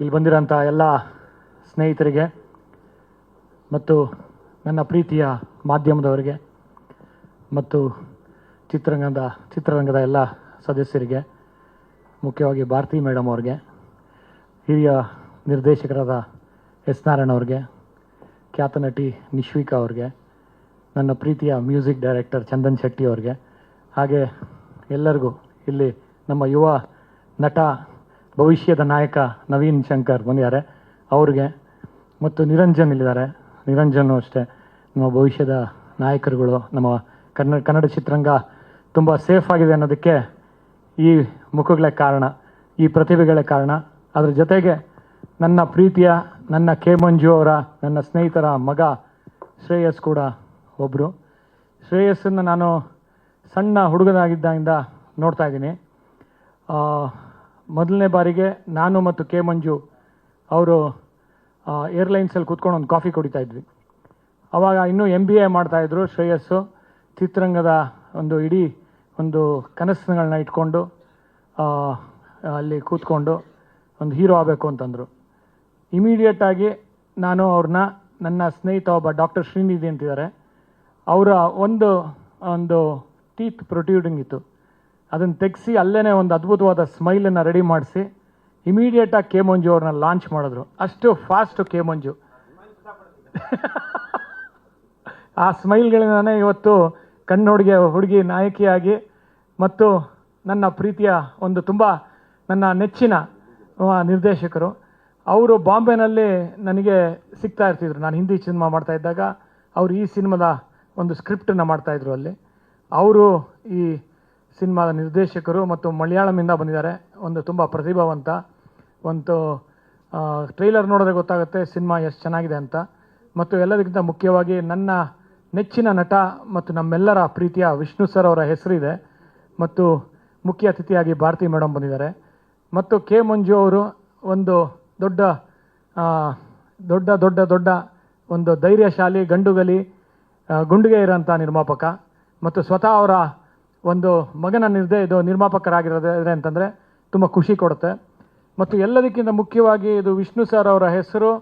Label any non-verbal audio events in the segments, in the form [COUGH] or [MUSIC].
ಇಲ್ಲಿ ಬಂದಿರೋಂಥ ಎಲ್ಲ ಸ್ನೇಹಿತರಿಗೆ ಮತ್ತು ನನ್ನ ಪ್ರೀತಿಯ ಮಾಧ್ಯಮದವರಿಗೆ ಮತ್ತು ಚಿತ್ರರಂಗದ ಚಿತ್ರರಂಗದ ಎಲ್ಲ ಸದಸ್ಯರಿಗೆ, ಮುಖ್ಯವಾಗಿ ಭಾರತಿ ಮೇಡಮ್ ಅವ್ರಿಗೆ, ಹಿರಿಯ ನಿರ್ದೇಶಕರಾದ ಎಸ್ ನಾರಾಯಣ ಅವ್ರಿಗೆ, ಖ್ಯಾತ ನಟಿ ನಿಶ್ವಿಕಾ ಅವ್ರಿಗೆ, ನನ್ನ ಪ್ರೀತಿಯ ಮ್ಯೂಸಿಕ್ ಡೈರೆಕ್ಟರ್ ಚಂದನ್ ಶೆಟ್ಟಿ ಅವ್ರಿಗೆ, ಹಾಗೆ ಎಲ್ಲರಿಗೂ ಇಲ್ಲಿ ನಮ್ಮ ಯುವ ನಟ ಭವಿಷ್ಯದ ನಾಯಕ ನವೀನ್ ಶಂಕರ್ ಬಂದಿದ್ದಾರೆ. ಅವ್ರಿಗೆ ಮತ್ತು ನಿರಂಜನ್ ಇಲ್ಲಿದ್ದಾರೆ. ನಿರಂಜನ್ ಅಷ್ಟೇ ನಮ್ಮ ಭವಿಷ್ಯದ ನಾಯಕರುಗಳು ನಮ್ಮ ಕನ್ನಡ ಕನ್ನಡ ಚಿತ್ರರಂಗ ತುಂಬ ಸೇಫ್ ಆಗಿದೆ ಅನ್ನೋದಕ್ಕೆ ಈ ಮುಖಗಳೇ ಕಾರಣ, ಈ ಪ್ರತಿಭೆಗಳೇ ಕಾರಣ. ಅದರ ಜೊತೆಗೆ ನನ್ನ ಪ್ರೀತಿಯ ನನ್ನ ಕೆ ಮಂಜು ಅವರ, ನನ್ನ ಸ್ನೇಹಿತರ ಮಗ ಶ್ರೇಯಸ್ ಕೂಡ ಒಬ್ಬರು ಶ್ರೇಯಸ್ಸನ್ನು ನಾನು ಸಣ್ಣ ಹುಡುಗನಾಗಿದ್ದಾಗಿಂದ ನೋಡ್ತಾ ಇದ್ದೀನಿ. ಮೊದಲನೇ ಬಾರಿಗೆ ನಾನು ಮತ್ತು ಕೆ ಮಂಜು ಅವರು ಏರ್ಲೈನ್ಸಲ್ಲಿ ಕೂತ್ಕೊಂಡು ಒಂದು ಕಾಫಿ ಕುಡಿತಾ ಇದ್ವಿ. ಅವಾಗ ಇನ್ನೂ ಎಂ ಬಿ ಎ ಮಾಡ್ತಾಯಿದ್ರು ಶ್ರೇಯಸ್ಸು. ಚಿತ್ರರಂಗದ ಒಂದು ಇಡೀ ಒಂದು ಕನಸುಗಳನ್ನ ಇಟ್ಕೊಂಡು ಅಲ್ಲಿ ಕೂತ್ಕೊಂಡು ಒಂದು ಹೀರೋ ಆಗಬೇಕು ಅಂತಂದರು. ಇಮಿಡಿಯೇಟಾಗಿ ನಾನು ಅವ್ರನ್ನ, ನನ್ನ ಸ್ನೇಹಿತ ಒಬ್ಬ ಡಾಕ್ಟರ್ ಶ್ರೀನಿಧಿ ಅಂತಿದ್ದಾರೆ. ಅವರ ಒಂದು ಒಂದು ಟೀತ್ ಪ್ರೊಟ್ಯೂಡಿಂಗ್ ಇತ್ತು. ಅದನ್ನು ತೆಗೆಸಿ ಅಲ್ಲೇ ಒಂದು ಅದ್ಭುತವಾದ ಸ್ಮೈಲನ್ನು ರೆಡಿ ಮಾಡಿಸಿ ಇಮಿಡಿಯೇಟಾಗಿ ಕೆ ಮಂಜು ಅವ್ರನ್ನ ಲಾಂಚ್ ಮಾಡಿದ್ರು. ಅಷ್ಟು ಫಾಸ್ಟು ಕೆ ಮಂಜು ಆ ಸ್ಮೈಲ್ಗಳಿಂದನೇ ಇವತ್ತು ಕಣ್ಣುಡುಗೆ ಹುಡುಗಿ ನಾಯಕಿಯಾಗಿ ಮತ್ತು ನನ್ನ ಪ್ರೀತಿಯ ಒಂದು ತುಂಬ ನನ್ನ ನೆಚ್ಚಿನ ನಿರ್ದೇಶಕರು. ಅವರು ಬಾಂಬೆನಲ್ಲಿ ನನಗೆ ಸಿಗ್ತಾ ಇರ್ತಿದ್ರು. ನಾನು ಹಿಂದಿ ಸಿನಿಮಾ ಮಾಡ್ತಾ ಇದ್ದಾಗ ಅವರು ಈ ಸಿನಿಮಾದ ಒಂದು ಸ್ಕ್ರಿಪ್ಟನ್ನು ಮಾಡ್ತಾಯಿದ್ರು ಅಲ್ಲಿ. ಅವರು ಈ ಸಿನಿಮಾದ ನಿರ್ದೇಶಕರು ಮತ್ತು ಮಲಯಾಳಮಿಂದ ಬಂದಿದ್ದಾರೆ. ಒಂದು ತುಂಬ ಪ್ರತಿಭಾವಂತ, ಒಂದು ಟ್ರೈಲರ್ ನೋಡಿದ್ರೆ ಗೊತ್ತಾಗುತ್ತೆ ಸಿನಿಮಾ ಎಷ್ಟು ಚೆನ್ನಾಗಿದೆ ಅಂತ. ಮತ್ತು ಎಲ್ಲದಕ್ಕಿಂತ ಮುಖ್ಯವಾಗಿ ನನ್ನ ನೆಚ್ಚಿನ ನಟ ಮತ್ತು ನಮ್ಮೆಲ್ಲರ ಪ್ರೀತಿಯ ವಿಷ್ಣು ಸರ್ ಅವರ ಹೆಸರಿದೆ. ಮತ್ತು ಮುಖ್ಯ ಅತಿಥಿಯಾಗಿ ಭಾರತಿ ಮೇಡಮ್ ಬಂದಿದ್ದಾರೆ. ಮತ್ತು ಕೆ ಮಂಜು ಅವರು ಒಂದು ದೊಡ್ಡ ದೊಡ್ಡ ದೊಡ್ಡ ದೊಡ್ಡ ಒಂದು ಧೈರ್ಯಶಾಲಿ, ಗಂಡುಗಲಿ ಗುಂಡುಗೆ ಇರೋಂಥ ನಿರ್ಮಾಪಕ. ಮತ್ತು ಸ್ವತಃ ಅವರ ಒಂದು ಮಗನ ನಿರ್ದೇ ಇದು ನಿರ್ಮಾಪಕರಾಗಿರೋದ್ರೆ ಅಂತಂದರೆ ತುಂಬ ಖುಷಿ ಕೊಡುತ್ತೆ. ಮತ್ತು ಎಲ್ಲದಕ್ಕಿಂತ ಮುಖ್ಯವಾಗಿ ಇದು ವಿಷ್ಣು ಸರ್ ಅವರ ಹೆಸರು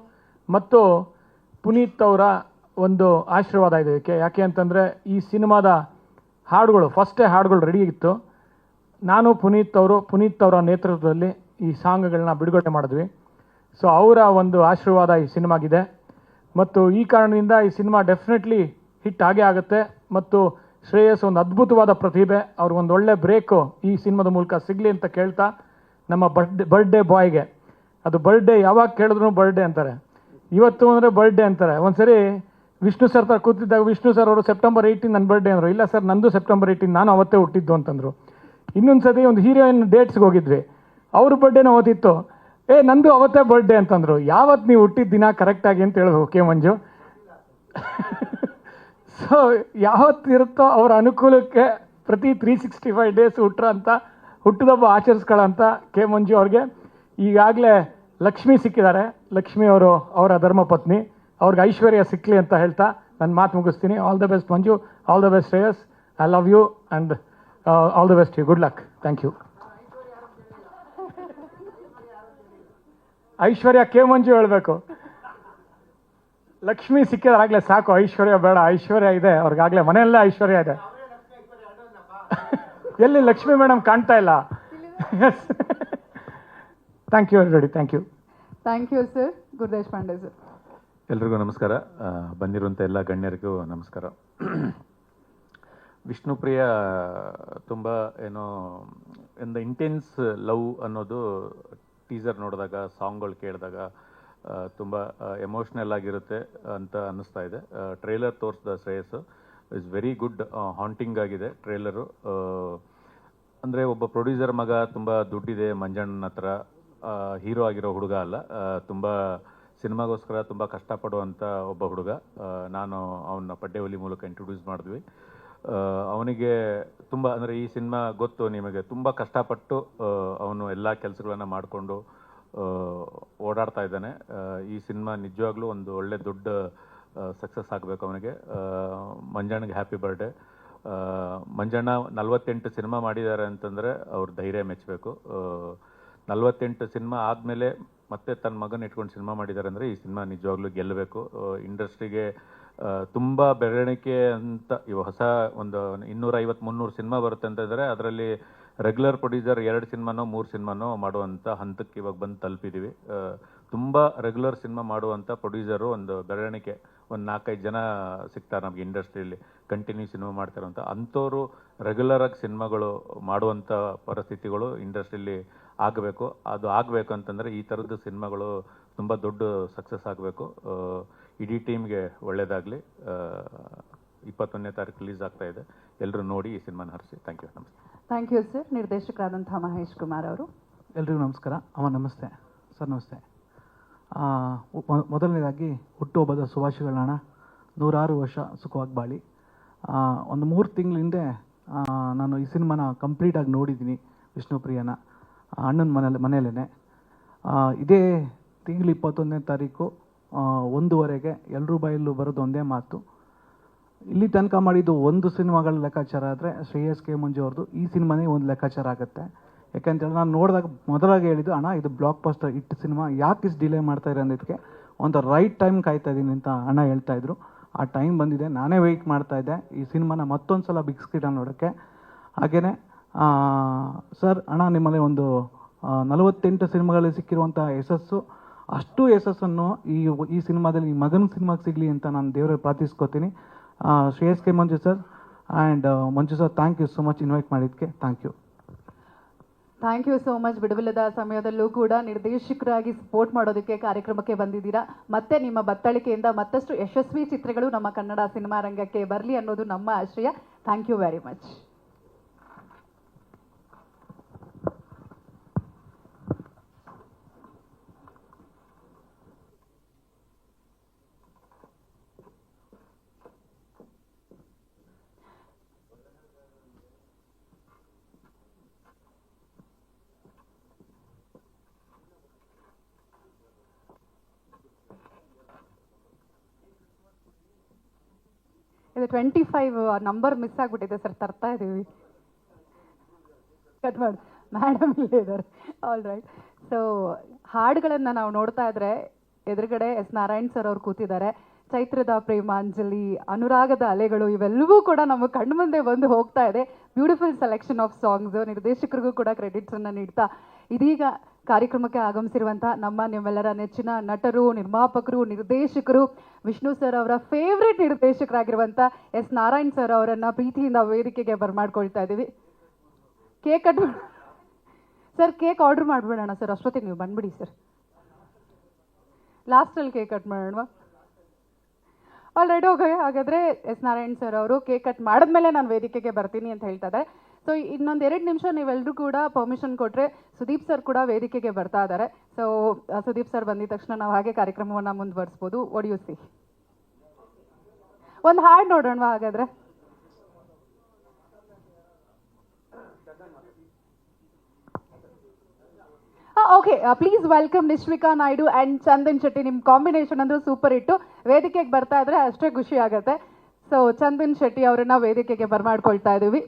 ಮತ್ತು ಪುನೀತ್ ಅವರ ಒಂದು ಆಶೀರ್ವಾದ ಇದೆ ಇದಕ್ಕೆ. ಯಾಕೆ ಅಂತಂದರೆ ಈ ಸಿನಿಮಾದ ಹಾಡುಗಳು ಫಸ್ಟೇ ಹಾಡುಗಳು ರೆಡಿ ಇತ್ತು. ನಾನು ಪುನೀತ್ ಅವರು, ಪುನೀತ್ ಅವರ ನೇತೃತ್ವದಲ್ಲಿ ಈ ಸಾಂಗ್ಗಳನ್ನ ಬಿಡುಗಡೆ ಮಾಡಿದ್ವಿ. ಸೊ ಅವರ ಒಂದು ಆಶೀರ್ವಾದ ಈ ಸಿನಿಮಾಗಿದೆ. ಮತ್ತು ಈ ಕಾರಣದಿಂದ ಈ ಸಿನಿಮಾ ಡೆಫಿನೆಟ್ಲಿ ಹಿಟ್ ಆಗೇ ಆಗುತ್ತೆ. ಮತ್ತು ಶ್ರೇಯಸ್ ಒಂದು ಅದ್ಭುತವಾದ ಪ್ರತಿಭೆ. ಅವ್ರಿಗೊಂದು ಒಳ್ಳೆ ಬ್ರೇಕು ಈ ಸಿನಿಮಾದ ಮೂಲಕ ಸಿಗಲಿ ಅಂತ ಕೇಳ್ತಾ ನಮ್ಮ ಬರ್ಡೆ ಬರ್ಡೇ ಬಾಯ್ಗೆ ಅದು ಬರ್ಡೇ ಯಾವಾಗ ಕೇಳಿದ್ರು ಬರ್ಡೇ ಅಂತಾರೆ. ಇವತ್ತು ಅಂದರೆ ಬರ್ಡೇ ಅಂತಾರೆ. ಒಂದ್ಸರಿ ವಿಷ್ಣು ಸರ್ ತರ ಕೂತಿದ್ದಾಗ ವಿಷ್ಣು ಸರ್ ಅವರು ಸೆಪ್ಟೆಂಬರ್ ಏಯ್ಟೀನ್ ನನ್ನ ಬರ್ಡೇ ಅಂದರು. ಇಲ್ಲ ಸರ್ ನಂದು ಸೆಪ್ಟೆಂಬರ್ ಏಯ್ಟೀನ್ ನಾನು ಅವತ್ತೇ ಹುಟ್ಟಿದ್ದು ಅಂತಂದರು. ಇನ್ನೊಂದು ಸತಿ ಒಂದು ಹೀರೋಯಿನ್ ಡೇಟ್ಸ್ಗೆ ಹೋಗಿದ್ವಿ. ಅವ್ರ ಬರ್ಡೇನ ಓದಿತ್ತು ಏ, ನಂದು ಅವತ್ತೇ ಬರ್ಡೇ ಅಂತಂದರು. ಯಾವತ್ತು ನೀವು ಹುಟ್ಟಿದ ದಿನ ಕರೆಕ್ಟಾಗಿ ಅಂತ ಹೇಳೋದು ಓಕೆ ಮಂಜು. ಸೊ ಯಾವತ್ತಿರುತ್ತೋ ಅವರ ಅನುಕೂಲಕ್ಕೆ ಪ್ರತಿ ತ್ರೀ ಸಿಕ್ಸ್ಟಿ ಫೈವ್ ಡೇಸ್ ಹುಟ್ಟ್ರ ಅಂತ, ಹುಟ್ಟಿದಬ್ಬ ಆಚರಿಸ್ಕೊಳ್ಳೋಂಥ ಕೆ ಮಂಜು ಅವ್ರಿಗೆ. ಈಗಾಗಲೇ ಲಕ್ಷ್ಮಿ ಸಿಕ್ಕಿದ್ದಾರೆ. ಲಕ್ಷ್ಮಿ ಅವರು ಅವರ ಧರ್ಮಪತ್ನಿ ಅವ್ರಿಗೆ ಐಶ್ವರ್ಯ ಸಿಕ್ಕಲಿ ಅಂತ ಹೇಳ್ತಾ ನನ್ನ ಮಾತು ಮುಗಿಸ್ತೀನಿ. All the best Manju. All the best Shreyas. I love you and all the best you good luck thank you Aishwarya K Manju ಹೇಳಬೇಕು. ಲಕ್ಷ್ಮಿ ಸಿಕ್ಕಿದಾಗಲೇ ಸಾಕು ಐಶ್ವರ್ಯ ಬೇಡ ಐಶ್ವರ್ಯ ಇದೆ ಅವ್ರಿಗಾಗಲೇ ಮನೆಯಲ್ಲೇ ಐಶ್ವರ್ಯ ಇದೆ. [LAUGHS] ಎಲ್ಲಿ ಲಕ್ಷ್ಮಿ ಮೇಡಮ್ ಕಾಣ್ತಾ ಇಲ್ಲ? Thank you ready thank you thank you sir Gurudesh Pande sir ಎಲ್ರಿಗೂ ನಮಸ್ಕಾರ. ಬಂದಿರುವಂಥ ಎಲ್ಲ ಗಣ್ಯರಿಗೂ ನಮಸ್ಕಾರ. ವಿಷ್ಣುಪ್ರಿಯ ತುಂಬ ಏನೋ ಒಂದು ಇಂಟೆನ್ಸ್ ಲವ್ ಅನ್ನೋದು ಟೀಸರ್ ನೋಡಿದಾಗ ಸಾಂಗ್ಗಳು ಕೇಳಿದಾಗ ತುಂಬ ಎಮೋಷ್ನಲ್ ಆಗಿರುತ್ತೆ ಅಂತ ಅನ್ನಿಸ್ತಾ ಇದೆ. ಟ್ರೇಲರ್ ತೋರಿಸಿದ Shreyas is very good haunting ಆಗಿದೆ ಟ್ರೇಲರು ಅಂದರೆ ಒಬ್ಬ ಪ್ರೊಡ್ಯೂಸರ್ ಮಗ ತುಂಬ ದುಡ್ಡಿದೆ ಮಂಜಣ್ಣನ ಹತ್ರ. ಹೀರೋ ಆಗಿರೋ ಹುಡುಗ ಅಲ್ಲ. ತುಂಬ ಸಿನಿಮಾಗೋಸ್ಕರ ತುಂಬ ಕಷ್ಟಪಡುವಂಥ ಒಬ್ಬ ಹುಡುಗ. ನಾನು ಅವನ ಪಡ್ಡೆವಲಿ ಮೂಲಕ ಇಂಟ್ರೊಡ್ಯೂಸ್ ಮಾಡಿದ್ವಿ. ಅವನಿಗೆ ತುಂಬ, ಅಂದರೆ ಈ ಸಿನಿಮಾ ಗೊತ್ತು ನಿಮಗೆ. ತುಂಬ ಕಷ್ಟಪಟ್ಟು ಅವನು ಎಲ್ಲ ಕೆಲಸಗಳನ್ನು ಮಾಡಿಕೊಂಡು ಓಡಾಡ್ತಾ ಇದ್ದಾನೆ. ಈ ಸಿನಿಮಾ ನಿಜವಾಗ್ಲೂ ಒಂದು ಒಳ್ಳೆ ದೊಡ್ಡ ಸಕ್ಸಸ್ ಆಗಬೇಕು ಅವನಿಗೆ. ಮಂಜಣ್ಣಗೆ ಹ್ಯಾಪಿ ಬರ್ಡೇ ಮಂಜಣ್ಣ ನಲವತ್ತೆಂಟು ಸಿನಿಮಾ ಮಾಡಿದ್ದಾರೆ ಅಂತಂದರೆ ಅವ್ರ ಧೈರ್ಯ ಮೆಚ್ಚಬೇಕು. ನಲವತ್ತೆಂಟು ಸಿನಿಮಾ ಆದಮೇಲೆ ಮತ್ತೆ ತನ್ನ ಮಗನ ಇಟ್ಕೊಂಡು ಸಿನಿಮಾ ಮಾಡಿದ್ದಾರೆ ಅಂದರೆ ಈ ಸಿನಿಮಾ ನಿಜವಾಗ್ಲೂ ಗೆಲ್ಲಬೇಕು. ಇಂಡಸ್ಟ್ರಿಗೆ ತುಂಬ ಬೆರಳಿಕೆ ಅಂತ ಈ ಹೊಸ ಒಂದು ಇನ್ನೂರ ಐವತ್ತು ಮುನ್ನೂರು ಸಿನಿಮಾ ಬರುತ್ತೆ ಅಂತಂದರೆ ಅದರಲ್ಲಿ ರೆಗ್ಯುಲರ್ ಪ್ರೊಡ್ಯೂಸರ್ ಎರಡು ಸಿನಿಮಾನೋ, ಮೂರು ಸಿನಿಮಾನೋ ಮಾಡುವಂಥ ಹಂತಕ್ಕೆ ಇವಾಗ ಬಂದು ತಲುಪಿದ್ದೀವಿ ತುಂಬ ರೆಗ್ಯುಲರ್ ಸಿನಿಮಾ ಮಾಡುವಂಥ ಪ್ರೊಡ್ಯೂಸರು ಒಂದು ಬೆರಳಿಕೆ ಒಂದು ನಾಲ್ಕೈದು ಜನ ಸಿಗ್ತಾರೆ ನಮಗೆ ಇಂಡಸ್ಟ್ರಿಯಲ್ಲಿ ಕಂಟಿನ್ಯೂ ಸಿನಿಮಾ ಮಾಡ್ತಾರಂತ ಅಂಥವ್ರು ರೆಗ್ಯುಲರಾಗಿ ಸಿನಿಮಾಗಳು ಮಾಡುವಂಥ ಪರಿಸ್ಥಿತಿಗಳು ಇಂಡಸ್ಟ್ರಿಯಲ್ಲಿ ಆಗಬೇಕು. ಅದು ಆಗಬೇಕು ಅಂತಂದರೆ ಈ ಥರದ್ದು ಸಿನಿಮಾಗಳು ತುಂಬ ದೊಡ್ಡ ಸಕ್ಸಸ್ ಆಗಬೇಕು. ಇಡೀ ಟೀಮ್ಗೆ ಒಳ್ಳೆಯದಾಗಲಿ ಇಪ್ಪತ್ತೊಂದನೇ ತಾರೀಕು ರಿಲೀಸ್ ಆಗ್ತಾ ಇದೆ. ಎಲ್ಲರೂ ನೋಡಿ ಈ ಸಿನಿಮಾನ ಹರಿಸಿ. ಥ್ಯಾಂಕ್ ಯು ನಮಸ್ತೆ. ಥ್ಯಾಂಕ್ ಯು ಸರ್ ನಿರ್ದೇಶಕರಾದಂಥ ಮಹೇಶ್ ಕುಮಾರ್ ಅವರು. ಎಲ್ರಿಗೂ ನಮಸ್ಕಾರ. ಅಮ್ಮ, ನಮಸ್ತೆ. ಸರ್, ನಮಸ್ತೆ. ಮೊದಲನೇದಾಗಿ ಹುಟ್ಟುಹಬ್ಬದ ಶುಭಾಶಯಗಳನ್ನ ನೂರಾರು ವರ್ಷ ಸುಖವಾಗಿ ಬಾಳಿ ಒಂದು ಮೂರು ತಿಂಗಳ ಹಿಂದೆ ನಾನು ಈ ಸಿನಿಮಾನ ಕಂಪ್ಲೀಟಾಗಿ ನೋಡಿದ್ದೀನಿ ವಿಷ್ಣುಪ್ರಿಯನ ಅಣ್ಣನ ಮನೇಲಿ ಮನೆಯಲ್ಲೇ ಇದೇ ತಿಂಗಳು ಇಪ್ಪತ್ತೊಂದನೇ ತಾರೀಕು ಒಂದೂವರೆಗೆ ಎಲ್ಲರೂ ಬಾಯಲ್ಲೂ ಬರೋದು ಒಂದೇ ಮಾತು. ಇಲ್ಲಿ ತನಕ ಮಾಡಿದ್ದು ಒಂದು ಸಿನಿಮಾಗಳ ಲೆಕ್ಕಾಚಾರ ಆದರೆ ಶ್ರೇಯಸ್ ಕೆ ಮಂಜು ಅವ್ರದ್ದು ಈ ಸಿನಿಮಾನೇ ಒಂದು ಲೆಕ್ಕಾಚಾರ ಆಗುತ್ತೆ. ಯಾಕಂತೇಳಿ ನಾನು ನೋಡಿದಾಗ ಮೊದಲಾಗಿ ಹೇಳಿದ್ದು, ಅಣ್ಣ, ಇದು ಬ್ಲಾಕ್ ಬಸ್ಟರ್ ಇಟ್ಟು ಸಿನಿಮಾ, ಯಾಕೆ ಇಷ್ಟು ಡಿಲೇ ಮಾಡ್ತಾ ಇರೋ ಅಂದಿದ್ದಕ್ಕೆ ಒಂದು ರೈಟ್ ಟೈಮ್ ಕಾಯ್ತಾ ಇದ್ದೀನಿ ಅಂತ ಅಣ್ಣ ಹೇಳ್ತಾ ಇದ್ರು. ಆ ಟೈಮ್ ಬಂದಿದೆ, ನಾನೇ ವೆಯ್ಟ್ ಮಾಡ್ತಾ ಇದ್ದೆ. ಈ ಸಿನಿಮಾನ ಮತ್ತೊಂದು ಸಲ ಬಿಗ್ ಸ್ಕ್ರೀನ್ ನೋಡೋಕ್ಕೆ. ಹಾಗೆಯೇ ಸರ್, ಅಣ್ಣ, ನಿಮ್ಮಲ್ಲಿ ಒಂದು ನಲವತ್ತೆಂಟು ಸಿನಿಮಾಗಳಲ್ಲಿ ಸಿಕ್ಕಿರುವಂಥ ಯಶಸ್ಸು, ಅಷ್ಟು ಯಶಸ್ಸನ್ನು ಈ ಈ ಸಿನಿಮಾದಲ್ಲಿ ಈ ಮಗನ ಸಿನಿಮಾಗೆ ಸಿಗಲಿ ಅಂತ ನಾನು ದೇವರಲ್ಲಿ ಪ್ರಾರ್ಥಿಸ್ಕೋತೀನಿ. Shreyas K Manju sir. And Manju sir thank you so much invite ಮಾಡಿದ್ದಕ್ಕೆ. Thank you thank you so much ಬಿಡುವಿಲ್ಲದ ಸಮಯದಲ್ಲೂ ಕೂಡ ನಿರ್ದೇಶಕರಾಗಿ ಸಪೋರ್ಟ್ ಮಾಡೋದಕ್ಕೆ ಕಾರ್ಯಕ್ರಮಕ್ಕೆ ಬಂದಿದ್ದೀರಾ. ಮತ್ತೆ ನಿಮ್ಮ ಬತ್ತಳಿಕೆಯಿಂದ ಮತ್ತಷ್ಟು ಯಶಸ್ವಿ ಚಿತ್ರಗಳು ನಮ್ಮ ಕನ್ನಡ ಸಿನಿಮಾ ರಂಗಕ್ಕೆ ಬರಲಿ ಅನ್ನೋದು ನಮ್ಮ ಆಶಯ. ಥ್ಯಾಂಕ್ ಯು ವೆರಿ ಮಚ್ ಇದು ಟ್ವೆಂಟಿ ಫೈವ್ ನಂಬರ್ ಮಿಸ್ ಆಗ್ಬಿಟ್ಟಿದೆ ಸರ್ ತರ್ತಾ ಇದ್ದೀವಿ ಕಟ್ ಮಾಡಿ. ಮೇಡಮ್ ಇದ್ದಾರೆ. ಆಲ್ ರೈಟ್ ಸೊ ಹಾಡುಗಳನ್ನು ನಾವು ನೋಡ್ತಾ ಇದ್ರೆ ಎದುರುಗಡೆ ಎಸ್ ನಾರಾಯಣ್ ಸರ್ ಅವ್ರು ಕೂತಿದ್ದಾರೆ. ಚೈತ್ರದ ಪ್ರೇಮಾಂಜಲಿ ಅನುರಾಗದ ಅಲೆಗಳು ಇವೆಲ್ಲವೂ ಕೂಡ ನಮ್ಮ ಕಣ್ಣು ಮುಂದೆ ಬಂದು ಹೋಗ್ತಾ ಇದೆ. ಬ್ಯೂಟಿಫುಲ್ ಸೆಲೆಕ್ಷನ್ ಆಫ್ ಸಾಂಗ್ಸ್ ನಿರ್ದೇಶಕರಿಗೂ ಕೂಡ ಕ್ರೆಡಿಟ್ಸ್ ಅನ್ನ ನೀಡ್ತಾ ಇದೀಗ ಕಾರ್ಯಕ್ರಮಕ್ಕೆ ಆಗಮಿಸಿರುವಂತಹ ನಮ್ಮ ನಿಮ್ಮೆಲ್ಲರ ನೆಚ್ಚಿನ ನಟರು, ನಿರ್ಮಾಪಕರು, ನಿರ್ದೇಶಕರು, ವಿಷ್ಣು ಸರ್ ಅವರ ಫೇವ್ರೆಟ್ ನಿರ್ದೇಶಕರಾಗಿರುವಂತ ಎಸ್ ನಾರಾಯಣ್ ಸರ್ ಅವರನ್ನ ಪ್ರೀತಿಯಿಂದ ವೇದಿಕೆಗೆ ಬರ್ಮಾಡ್ಕೊಳ್ತಾ ಇದ್ದೀವಿ. Cake cut sir cake order ಮಾಡ್ಬಿಡೋಣ sir, ಅಷ್ಟೊತ್ತಿಗೆ ನೀವು ಬಂದ್ಬಿಡಿ ಸರ್. ಲಾಸ್ಟಲ್ಲಿ ಕೇಕ್ ಕಟ್ ಮಾಡೋಣ ಆಲ್ರೆಡಿ ಓಕೆ ಹಾಗಾದ್ರೆ ಎಸ್ ನಾರಾಯಣ್ ಸರ್ ಅವರು ಕೇಕ್ ಕಟ್ ಮಾಡಿದ್ಮೇಲೆ ನಾನು ವೇದಿಕೆಗೆ ಬರ್ತೀನಿ ಅಂತ ಹೇಳ್ತಾ ಇದ್ದಾರೆ. ಸೊ ಇನ್ನೊಂದು ಎರಡು ನಿಮಿಷ ನೀವೆಲ್ಲರೂ ಕೂಡ ಪರ್ಮಿಷನ್ ಕೊಟ್ಟರೆ ಸುದೀಪ್ ಸರ್ ಕೂಡ ವೇದಿಕೆಗೆ ಬರ್ತಾ ಇದ್ದಾರೆ ಸೊ ಸುದೀಪ್ ಸರ್ ಬಂದಿದ ತಕ್ಷಣ ನಾವು ಹಾಗೆ ಕಾರ್ಯಕ್ರಮವನ್ನು ಮುಂದುವರಿಸ್ಬೋದು. ಒಡಿಯುಸಿ ಒಂದು ಹಾಡು ನೋಡೋಣವಾ ಹಾಗಾದ್ರೆ. Okay please welcome Nishvika Naidu and Chandan Shetty ನಿಮ್ಮ ಕಾಂಬಿನೇಷನ್ ಅಂದ್ರೆ ಸೂಪರ್ ಇಟ್ಟು ವೇದಿಕೆಗೆ ಬರ್ತಾ ಇದ್ರೆ ಅಷ್ಟೇ ಖುಷಿ ಆಗುತ್ತೆ. ಸೊ ಚಂದನ್ ಶೆಟ್ಟಿ ಅವರನ್ನ ವೇದಿಕೆಗೆ ಬರ್ಮಾಡ್ಕೊಳ್ತಾ ಇದ್ದೀವಿ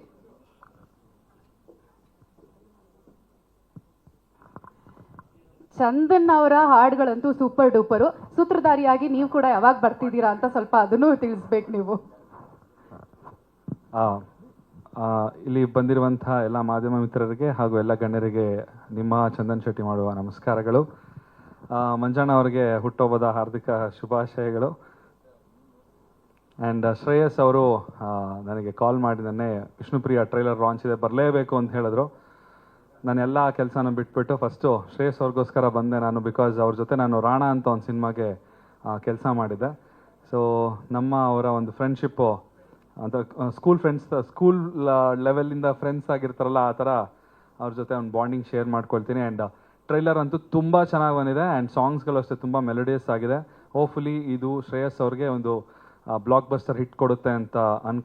ಚಂದನ್ ಅವರ ಹಾಡುಗಳಂತೂ ಸೂಪರ್ ಡೂಪರು ಸೂತ್ರಧಾರಿಯಾಗಿ ನೀವು ಕೂಡ ಯಾವಾಗ ಬರ್ತಿದ್ದೀರಾ ಅಂತ ಸ್ವಲ್ಪ ಅದನ್ನು ತಿಳಿಸ್ಬೇಕು ನೀವು. ಇಲ್ಲಿ ಬಂದಿರುವಂತಹ ಎಲ್ಲ ಮಾಧ್ಯಮ ಮಿತ್ರರಿಗೆ ಹಾಗೂ ಎಲ್ಲ ಗಣ್ಯರಿಗೆ ನಿಮ್ಮ ಚಂದನ್ ಶೆಟ್ಟಿ ಮಾಡುವ ನಮಸ್ಕಾರಗಳು. ಮಂಜಣ್ಣ ಅವರಿಗೆ ಹುಟ್ಟೋಬದ ಹಾರ್ದಿಕ ಶುಭಾಶಯಗಳು. ಆ್ಯಂಡ್ ಶ್ರೇಯಸ್ ಅವರು ನನಗೆ ಕಾಲ್ ಮಾಡಿ ನೆನ್ನೆ ವಿಷ್ಣುಪ್ರಿಯ ಟ್ರೈಲರ್ ಲಾಂಚ್ ಇದೆ, ಬರಲೇಬೇಕು ಅಂತ ಹೇಳಿದ್ರು. ನಾನು ಎಲ್ಲ ಕೆಲಸನ ಬಿಟ್ಬಿಟ್ಟು ಫಸ್ಟು ಶ್ರೇಯಸ್ ಅವ್ರಿಗೋಸ್ಕರ ಬಂದೆ ನಾನು ಬಿಕಾಸ್ ಅವ್ರ ಜೊತೆ ನಾನು ರಾಣ ಅಂತ ಒಂದು ಸಿನಿಮಾಗೆ ಕೆಲಸ ಮಾಡಿದ್ದೆ. ಸೊ ನಮ್ಮ ಅವರ ಒಂದು ಫ್ರೆಂಡ್ಶಿಪ್ಪು ಅಂತ ಸ್ಕೂಲ್ ಫ್ರೆಂಡ್ಸ್ ಸ್ಕೂಲ್ ಲೆವೆಲಿಂದ ಫ್ರೆಂಡ್ಸ್ ಆಗಿರ್ತಾರಲ್ಲ ಆ ಥರ ಅವ್ರ ಜೊತೆ ಒಂದು ಬಾಂಡಿಂಗ್ ಶೇರ್ ಮಾಡ್ಕೊಳ್ತೀನಿ ಆ್ಯಂಡ್ ಟ್ರೈಲರ್ ಅಂತೂ ತುಂಬ ಚೆನ್ನಾಗಿ ಬಂದಿದೆ ಆ್ಯಂಡ್ ಸಾಂಗ್ಸ್ಗಳು ಅಷ್ಟೇ ತುಂಬ ಮೆಲೋಡಿಯಸ್ ಆಗಿದೆ. ಹೋಪ್ಫುಲಿ ಇದು ಶ್ರೇಯಸ್ ಅವ್ರಿಗೆ ಒಂದು ಬ್ಲಾಕ್ ಬಸ್ಟರ್ ಹಿಟ್ ಕೊಡುತ್ತೆ ಅಂತ ಅನ್ಕೊಳ್ತೀನಿ.